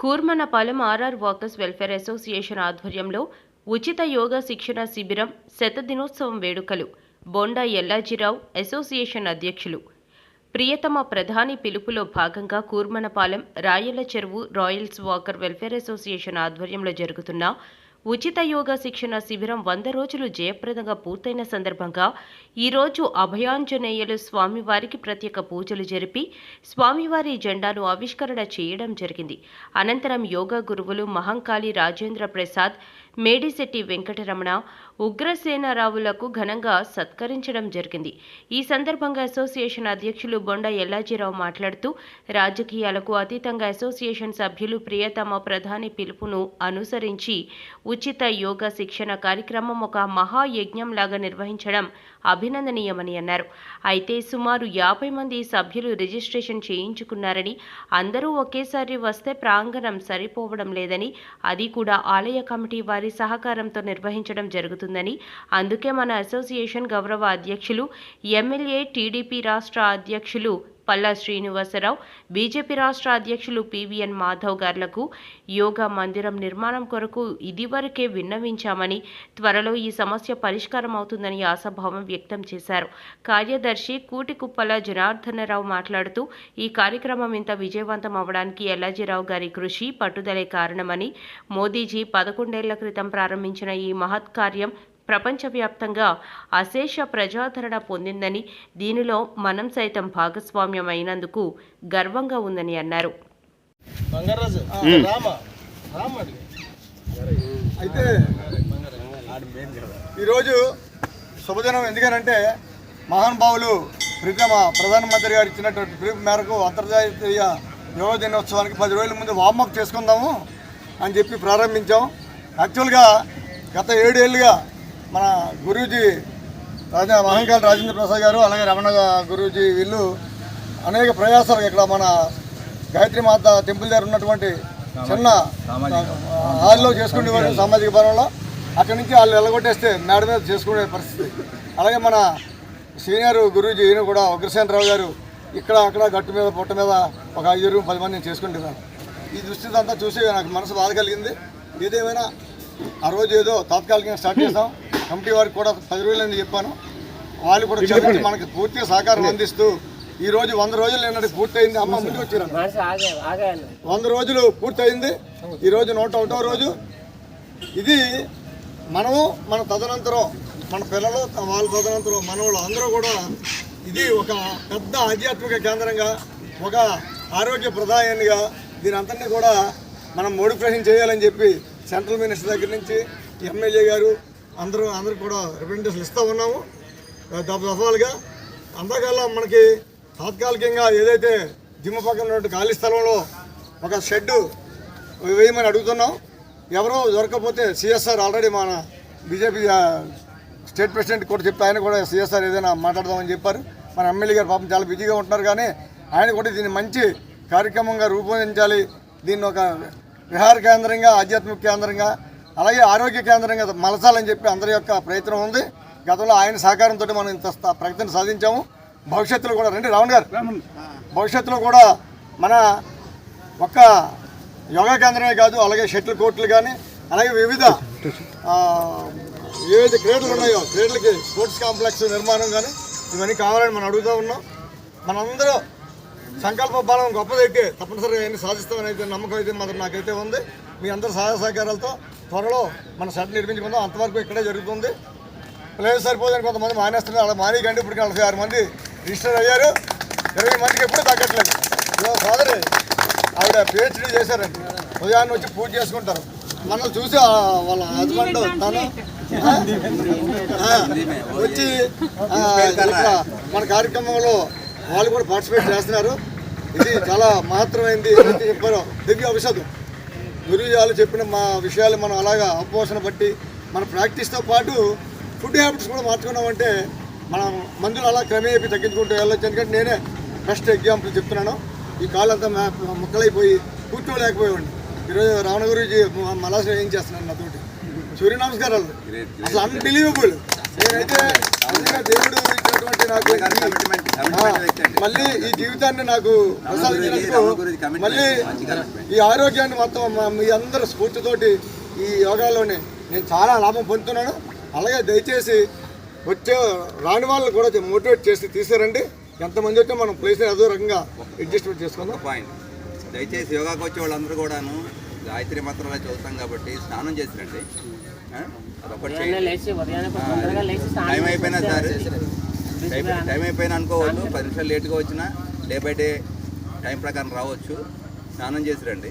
Kurmanapalem RR walkers welfare association ఆధ్వర్యంలో ఉచిత యోగా శిక్షణ శిబిరం శతదినోత్సవం వేడుకలు. బొండా ఎల్లాజీరావు అసోసియేషన్ అధ్యక్షులు. ప్రియతమ ప్రధాని పిలుపులో భాగంగా కూర్మనపాలెం రాయల చెరువు రాయల్స్ వాకర్ వెల్ఫేర్ అసోసియేషన్ ఆధ్వర్యంలో జరుగుతున్న ఉచిత యోగా శిక్షణ శిబిరం వంద రోజులు జయప్రదంగా పూర్తయిన సందర్భంగా ఈరోజు అభయాంజనేయులు స్వామివారికి ప్రత్యేక పూజలు జరిపి స్వామివారి జెండాను ఆవిష్కరణ చేయడం జరిగింది. అనంతరం యోగా గురువులు మహంకాళి రాజేంద్ర ప్రసాద్ మేడిశెట్టి వెంకటరమణ ఉగ్రసేనారావులకు ఘనంగా సత్కరించడం జరిగింది. ఈ సందర్భంగా అసోసియేషన్ అధ్యక్షులు బొండ ఎల్లాజీరావు మాట్లాడుతూ రాజకీయాలకు అతీతంగా అసోసియేషన్ సభ్యులు ప్రియతమ ప్రధాని పిలుపును అనుసరించి ఉచిత యోగా శిక్షణ కార్యక్రమం ఒక మహాయజ్ఞంలాగా నిర్వహించడం అభినందనీయమని అన్నారు. అయితే సుమారు యాభై మంది సభ్యులు రిజిస్ట్రేషన్ చేయించుకున్నారని అందరూ ఒకేసారి వస్తే ప్రాంగణం సరిపోవడం లేదని అది కూడా ఆలయ కమిటీ వారి సహకారంతో నిర్వహించడం జరుగుతుందని. అందుకే మన అసోసియేషన్ గౌరవ అధ్యక్షులు ఎమ్మెల్యే టీడీపీ రాష్ట్ర అధ్యక్షులు పల్లా శ్రీనివాసరావు బీజేపీ రాష్ట్ర అధ్యక్షులు పివిఎన్ మాధవ్ గార్లకు యోగా మందిరం నిర్మాణం కొరకు ఇదివరకే విన్నవించామని త్వరలో ఈ సమస్య పరిష్కారం అవుతుందని ఆశాభావం వ్యక్తం చేశారు. కార్యదర్శి కూటికుప్పల జనార్దనరావు మాట్లాడుతూ ఈ కార్యక్రమం ఇంత విజయవంతం అవడానికి ఎల్లాజీరావు గారి కృషి పట్టుదలే కారణమని మోదీజీ పదకొండేళ్ళ క్రితం ప్రారంభించిన ఈ మహత్ కార్యం ప్రపంచవ్యాప్తంగా అశేష ప్రజాదరణ పొందిందని దీనిలో మనం సైతం భాగస్వామ్యం అయినందుకు గర్వంగా ఉందని అన్నారు. బంగారాజు రామ రామ అడిగి అయితే ఈరోజు శుభదినం ఎందుకనంటే మహానుభావులు ప్రీతమ ప్రధానమంత్రి గారు ఇచ్చినటువంటి పిలుపు మేరకు అంతర్జాతీయ యోగా దినోత్సవానికి పది రోజుల ముందు వార్మప్ చేసుకుందాము అని చెప్పి ప్రారంభించాం. యాక్చువల్గా గత ఏడేళ్ళుగా మన గురూజీ రాజా మహంకాళ రాజేంద్ర ప్రసాద్ గారు అలాగే రమణ గురూజీ వీళ్ళు అనేక ప్రయాసాలు ఇక్కడ మన గాయత్రి మాత టెంపుల్ దగ్గర ఉన్నటువంటి చిన్న హాల్లో చేసుకునేవారు సామాజిక భవనంలో అక్కడి నుంచి వాళ్ళు వెళ్ళగొట్టేస్తే మేడ మీద చేసుకునే పరిస్థితి. అలాగే మన సీనియర్ గురూజీ ఈయన కూడా ఉగ్రసేనరావు గారు ఇక్కడ అక్కడ గట్టు మీద పొట్ట మీద ఒక ఐదుగురు పది మందిని చేసుకుంటున్నారు. ఈ దుస్థితి అంతా చూసి నాకు మనసు బాధ కలిగింది. ఏదేమైనా ఆ రోజు ఏదో తాత్కాలికంగా స్టార్ట్ చేసాం. కమిటీ వారికి కూడా పది రోజులని చెప్పాను. వాళ్ళు కూడా చెప్పి మనకి పూర్తిగా సహకారం అందిస్తూ ఈ రోజు వంద రోజులు నిన్నటి పూర్తయింది. అమ్మ ముందుకు వచ్చారు. వంద రోజులు పూర్తయింది. ఈ రోజు నూట ఒకటో రోజు. ఇది మనము మన తదనంతరం మన పిల్లలు వాళ్ళ తదనంతరం మనవాళ్ళు అందరూ కూడా ఇది ఒక పెద్ద ఆధ్యాత్మిక కేంద్రంగా ఒక ఆరోగ్య ప్రధానిగా దీని అంతటినీ కూడా మనం మోడిఫికేషన్ చేయాలని చెప్పి సెంట్రల్ మినిస్టర్ దగ్గర నుంచి ఎమ్మెల్యే గారు అందరూ అందరూ కూడా రిప్రజెంటేషన్ ఇస్తూ ఉన్నాము. దఫ దఫాలుగా. అంతకల్లా మనకి తాత్కాలికంగా ఏదైతే జిమ్ పక్కన ఉన్నటువంటి ఖాళీ స్థలంలో ఒక షెడ్డు వేయమని అడుగుతున్నాం. ఎవరో దొరకకపోతే సిఎస్ఆర్ ఆల్రెడీ మన బీజేపీ స్టేట్ ప్రెసిడెంట్ కూడా చెప్పి ఆయన కూడా సిఎస్ఆర్ ఏదైనా మాట్లాడదామని చెప్పారు. మన ఎమ్మెల్యే గారు పాపం చాలా బిజీగా ఉంటున్నారు కానీ ఆయన కూడా దీన్ని మంచి కార్యక్రమంగా రూపొందించాలి. దీన్ని ఒక విహార కేంద్రంగా ఆధ్యాత్మిక కేంద్రంగా అలాగే ఆరోగ్య కేంద్రంగా మలచాలని చెప్పి అందరి యొక్క ప్రయత్నం ఉంది. గతంలో ఆయన సహకారంతో మనం ఇంత ప్రగతిని సాధించాము. భవిష్యత్తులో కూడా రండి రావణ్ గారు. భవిష్యత్తులో కూడా మన ఒక్క యోగా కేంద్రమే కాదు అలాగే షటిల్ కోర్టులు కానీ అలాగే వివిధ ఏవైతే క్రీడలు ఉన్నాయో క్రీడలకి స్పోర్ట్స్ కాంప్లెక్స్ నిర్మాణం కానీ ఇవన్నీ కావాలని మనం అడుగుతూ ఉన్నాం. మనందరూ సంకల్ప బలం గొప్పదైతే తప్పనిసరిగా అన్ని సాధిస్తామని అయితే నమ్మకం అయితే మాత్రం నాకైతే ఉంది. మీ అందరి సహాయ సహకారాలతో త్వరలో మన సెట్ నిర్మించుకుందాం. అంతవరకు ఇక్కడే జరుగుతుంది. ప్లేస్ సరిపోదని కొంతమంది మానేస్తున్నారు. అలా మానేయకండి ఇప్పటికీ నలభై ఆరు మంది రిజిస్టర్ అయ్యారు. ఇరవై మందికి ఎప్పుడు తగ్గట్లేదు. ఇదో సోదరి ఆవిడ పిహెచ్డీ చేశారండి. ఉదయాన్నే వచ్చి పూజ చేసుకుంటారు. మనం చూసి వాళ్ళ హస్బెండ్ తను వచ్చి మన కార్యక్రమంలో వాళ్ళు కూడా పార్టిసిపేట్ చేస్తున్నారు. ఇది చాలా మహత్తరమైంది చెప్పారు దివ్య ఔషధం. గురుజాలు చెప్పిన మా విషయాలు మనం అలాగా అవపోషణ బట్టి మన ప్రాక్టీస్తో పాటు ఫుడ్ హ్యాబిట్స్ కూడా మార్చుకున్నామంటే మనం మందులు అలా క్రమేపీ తగ్గించుకుంటూ వెళ్ళొచ్చు. ఎందుకంటే నేనే బెస్ట్ ఎగ్జాంపుల్ చెప్తున్నాను. ఈ కాళ్ళంతా మ- ముక్కలైపోయి కూర్చోలేకపోయామండి ఈరోజు రావణ గురించి మలాస ఏం చేస్తున్నాను నాతోటి? సూర్య నమస్కారాలు. అసలు అన్బిలీవబుల్ నేనైతే దేవుడు నాకు మళ్ళీ ఈ జీవితాన్ని నాకు ప్రసాదించినందుకు మళ్ళీ. ఈ ఆరోగ్యాన్ని మొత్తం మా- అందరి స్ఫూర్తితోటి ఈ యోగాలోనే నేను చాలా లాభం పొందుతున్నాను. అలాగే దయచేసి వచ్చే రాని వాళ్ళని కూడా మోటివేట్ చేసి తీసారండి. ఎంతమంది వచ్చే మనం ప్లేస్ అదో రకంగా అడ్జస్ట్మెంట్ చేసుకుందాం. పాయింట్ దయచేసి యోగాకి వచ్చే వాళ్ళందరూ కూడాను గాయత్రి మంత్రాలు చదువుతాం కాబట్టి స్నానం చేసిరండి టైం అయిపోయినా సరే. టైం టైం అయిపోయినా అనుకోవద్దు పది నిమిషాలు లేట్గా వచ్చినా డే బై డే టైం ప్రకారం రావచ్చు. స్నానం చేసి రండి.